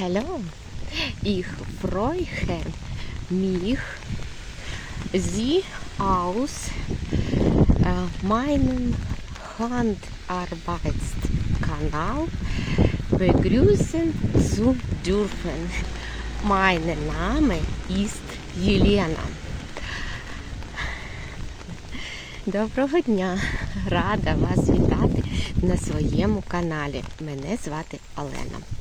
Hallo, ich freue mich, Sie aus äh, meinem Handarbeitskanal begrüßen zu dürfen. Mein Name ist Єлена. Доброго дня! Рада вас вітати на своєму каналі. Мене звати Олена.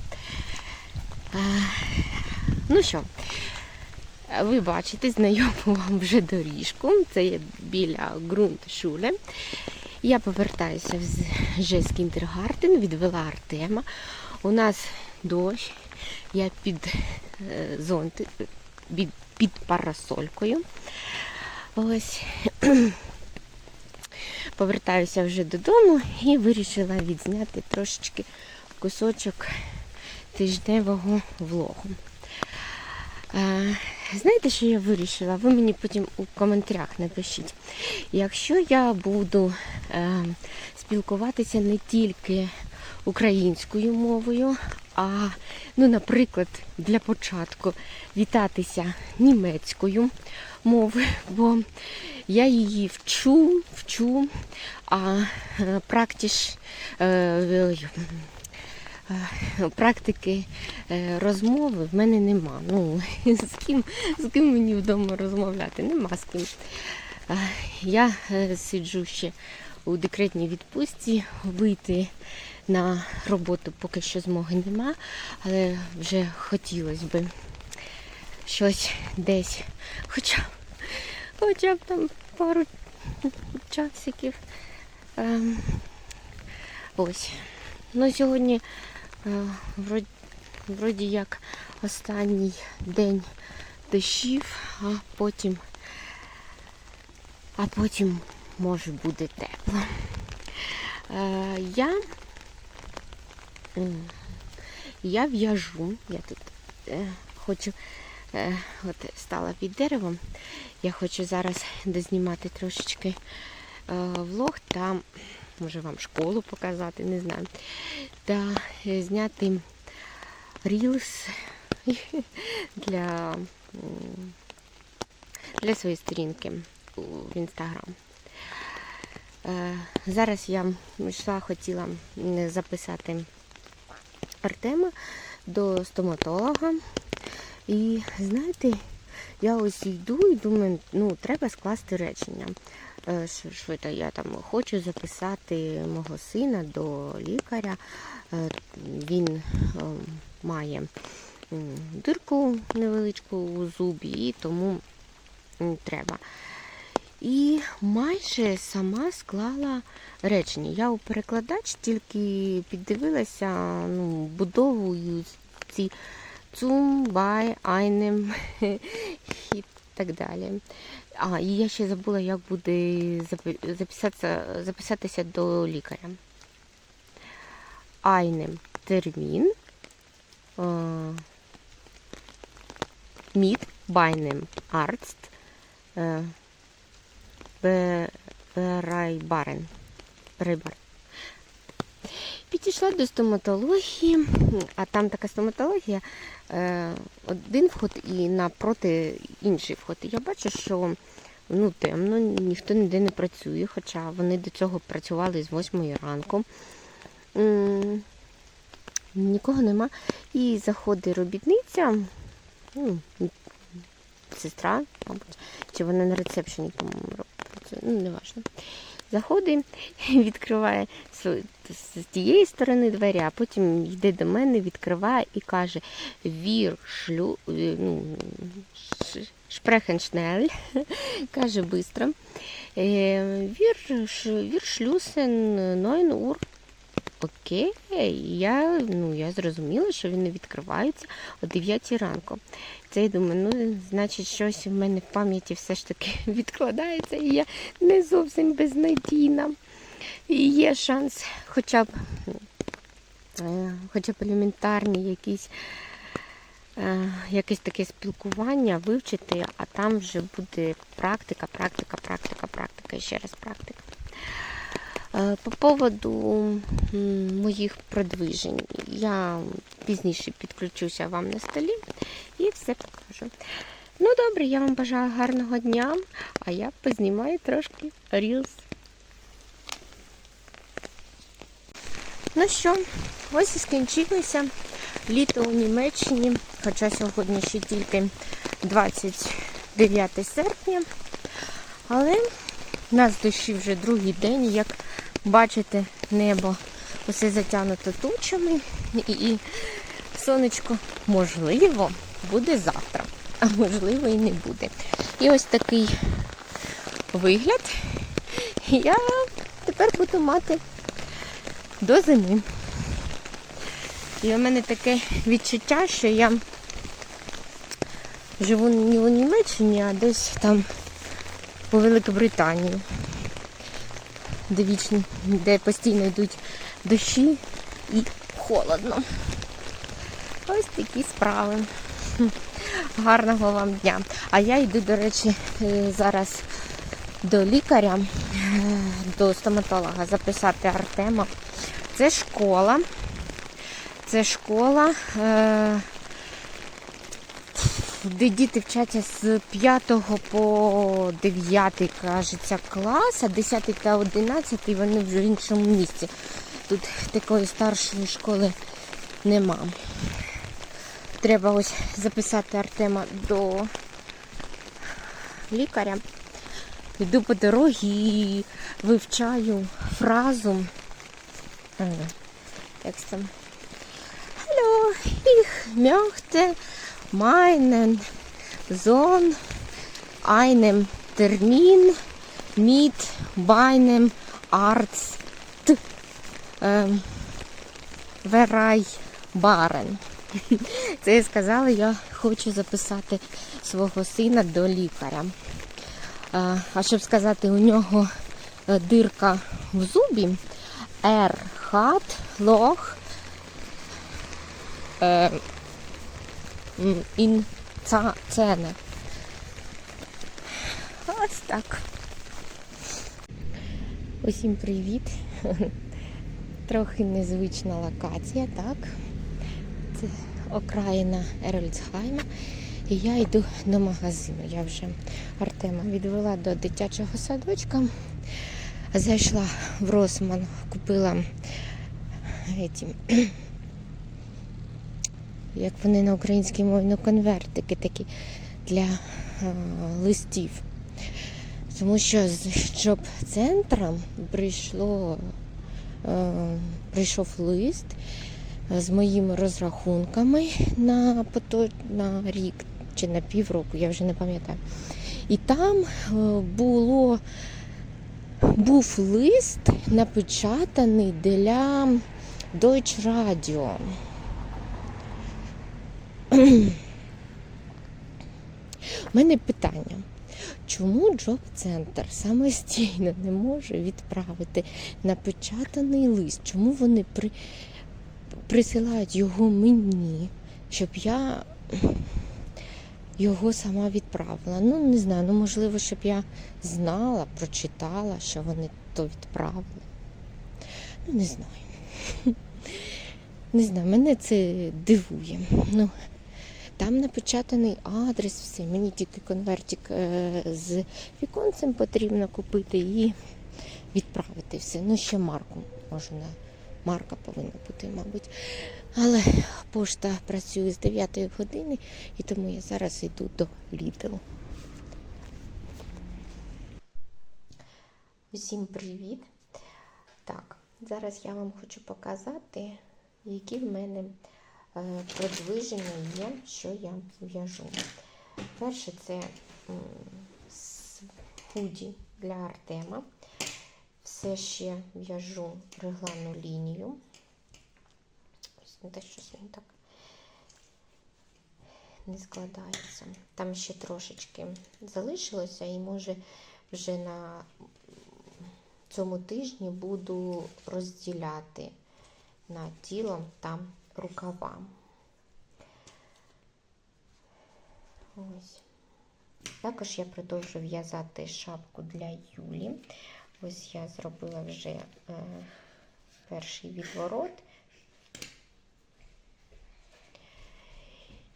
Ну що, ви бачите, знайому вам вже доріжку. Це є біля ґрунтшуле. Я повертаюся вже з Кіндергартен, відвела Артема. У нас дощ, я під е, зонти, під, під парасолькою. Ось. Повертаюся вже додому і вирішила відзняти трошечки кусочок тижневого влогу. Е, знаєте, що я вирішила? Ви мені потім у коментарях напишіть. Якщо я буду е, спілкуватися не тільки українською мовою, а, ну, наприклад, для початку вітатися німецькою мовою, бо я її вчу, вчу, а е, практиш, практики е, розмови в мене нема. Ну, з ким, з ким мені вдома розмовляти? Нема з ким. Е, Я е, сиджу ще у декретній відпустці, вийти на роботу поки що змоги нема, але вже хотілося б щось десь, хоча, хоча б там пару часиків. Ем, ось. Ну, сьогодні вроді, вроді як останній день дощів, а потім, а потім може буде тепло. Е, я, я в'яжу, я тут е, хочу, е, от стала під деревом, я хочу зараз дознімати трошечки е, влог та може вам школу показати, не знаю. Та е, зняти рілс для, для своєї сторінки в інстаграм. Е, Зараз я йшла, хотіла записати Артема до стоматолога. І знаєте, я ось йду і думаю, ну, треба скласти речення. Е, Що це я там хочу записати мого сина до лікаря. Е, Він е, має дирку невеличку у зубі, і тому треба. І майже сама склала речення. Я у перекладач тільки піддивилася, ну, будовую ці zum, bei, einem і так далі. А, і я ще забула, як буде записатися, записатися до лікаря. Äh, mit beinem Arzt äh, be- vereinbaren. Vereinbaren. Підійшла до стоматології, а там така стоматологія, е, один вход і напроти інший вход. Я бачу, що ну, темно, ніхто ніде не працює, хоча вони до цього працювали з 8 ранку. Нікого нема. І заходить робітниця, ну, сестра, мабуть, чи вона на рецепшені, по-моєму, працює, ну, не важливо. Заходить, відкриває з з тієї сторони двері, а потім йде до мене, відкриває і каже: Вір шлю, е, ну, ш- sprechen schnell, каже швидко. Вір, вір шлюсен 9 ур. Окей, я, ну, я зрозуміла, що він не відкривається о 9 ранку. Це я думаю, ну, значить, щось в мене в пам'яті все ж таки відкладається, і я не зовсім безнадійна. І є шанс хоча б, е, хоча б елементарні якісь, е, якесь таке спілкування вивчити, а там вже буде практика, практика, практика, практика ще раз практика. Е, По поводу моїх продвижень я пізніше підключуся вам на столі і все покажу. Ну добре, я вам бажаю гарного дня, а я познімаю трошки рілс. Ну що, ось і скінчилося літо у Німеччині, хоча сьогодні ще тільки 29 серпня. Але у нас дощі вже другий день, як бачите, небо усе затягнуто тучами, і, і сонечко, можливо, буде завтра, а можливо і не буде. І ось такий вигляд я тепер буду мати до зими. І у мене таке відчуття, що я живу не у Німеччині, а десь там у Великобританії, де вічно, де постійно йдуть дощі і холодно. Ось такі справи. Гарного вам дня. А я йду, до речі, е, зараз до лікаря, е, до стоматолога записати Артема. Це школа. Це школа, е, де діти вчаться з 5 по 9, кажеться, клас, а 10 та 11 вони вже в іншому місці. Тут такої старшої школи нема. Треба ось записати Артема до лікаря. Йду по дорозі і вивчаю фразу. Там? Hallo, ich möchte meinen Sohn einem Termin mit meinem Arzt ähm, vereinbaren. Це я сказала, я хочу записати свого сина до лікаря. Е, А щоб сказати, у нього е, дирка в зубі, er hat Loch е, Zähne. Ось так. Усім привіт. Трохи незвична локація, так? Це окраїна Ерольцхайма. І я йду до магазину. Я вже Артема відвела до дитячого садочка. Зайшла в Росман, купила еті, як вони на українській мові, ну, конвертики такі для е, листів. Тому що з джоб-центра прийшло, е, прийшов лист з моїми розрахунками на, на рік чи на півроку, я вже не пам'ятаю. І там е, було, був лист напечатаний для Deutsche Radio. У мене питання. Чому Джоб-центр самостійно не може відправити напечатаний лист? Чому вони при, присилають його мені, щоб я його сама відправила? Ну, не знаю, ну можливо, щоб я знала, прочитала, що вони то відправили. Ну, не знаю. Не знаю, мене це дивує. Ну, там напечатаний адрес, все. Мені тільки конвертик е, з віконцем потрібно купити і відправити все. Ну, ще марку можна. Марка повинна бути, мабуть. Але пошта працює з 9 години, і тому я зараз йду до Lidl. Усім привіт! Так, зараз я вам хочу показати, які в мене е, продвиження є, що я в'яжу. Перше це худі для Артема. Все ще в'яжу регланну лінію. Ось не те, щось він так не складається. Там ще трошечки залишилося, і може вже на цьому тижні буду розділяти на тіло та рукава. Ось. Також я продовжу в'язати шапку для Юлі. Ось я зробила вже е, перший відворот.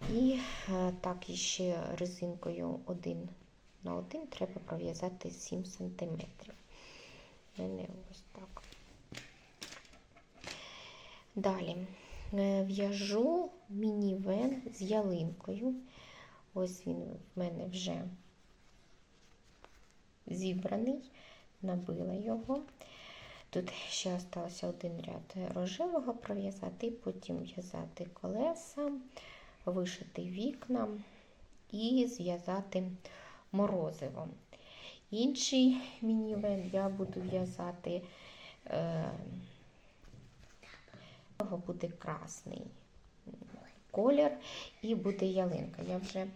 І е, так іще резинкою один на один треба пров'язати 7 см. Мене ось так. Далі е, в'яжу мінівен з ялинкою. Ось він в мене вже зібраний, набила його. Тут ще залишився один ряд рожевого пров'язати, потім в'язати колеса, вишити вікна і зв'язати морозиво. Інший мінівен я буду в'язати, е, буде красний колір і буде ялинка. Я вже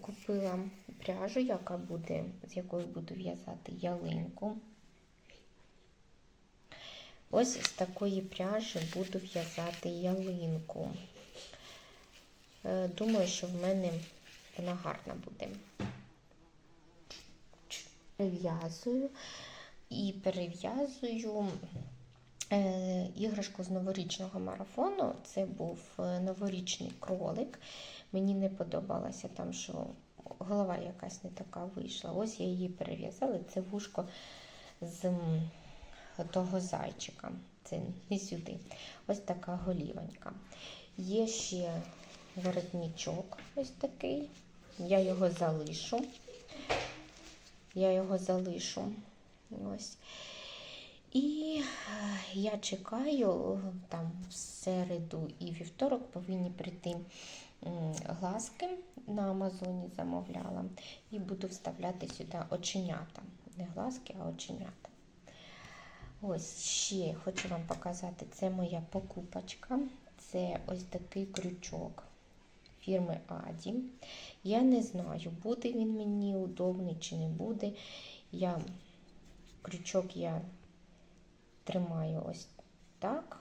купила пряжу, яка буде, з якою буду в'язати ялинку. Ось з такої пряжі буду в'язати ялинку. Е, Думаю, що в мене вона гарна буде. Перев'язую і перев'язую е, іграшку з новорічного марафону. Це був е, новорічний кролик. Мені не подобалося там, що голова якась не така вийшла. Ось я її перев'язала. Це вушко з того зайчика. Це не сюди. Ось така голівонька. Є ще воротничок ось такий. Я його залишу. Я його залишу. Ось. І е, я чекаю, там в середу і вівторок повинні прийти глазки на Амазоні замовляла. І буду вставляти сюди оченята. Не глазки, а оченята. Ось ще хочу вам показати, це моя покупочка. Це ось такий крючок фірми Аді. Я не знаю, буде він мені удобний чи не буде. Я крючок я тримаю ось так.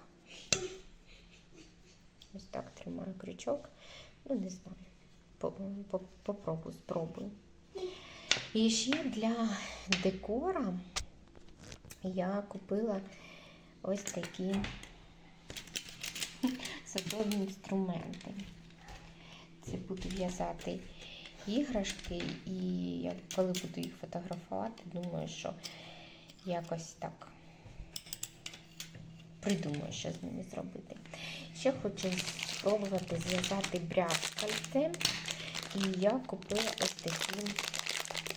Ось так тримаю крючок. Ну, не знаю. По- по- Попробую, спробую. І ще для декора я купила ось такі садові інструменти. Це буду в'язати іграшки, і я коли буду їх фотографувати, думаю, що якось так придумаю, що з ними зробити. Ще хочу спробувати зв'язати брязкальце. І я купила ось такі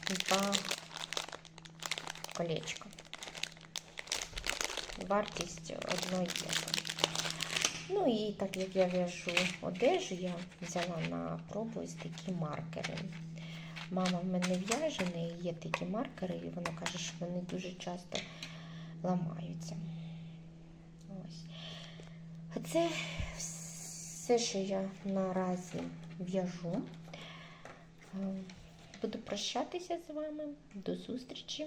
два колечка. Вартість одної євро. Ну і так як я в'яжу одежу, я взяла на пробу ось такі маркери. Мама в мене в'яже, в неї є такі маркери, і вона каже, що вони дуже часто ламаються. Це все, що я наразі в'яжу. Е, Буду прощатися з вами. До зустрічі.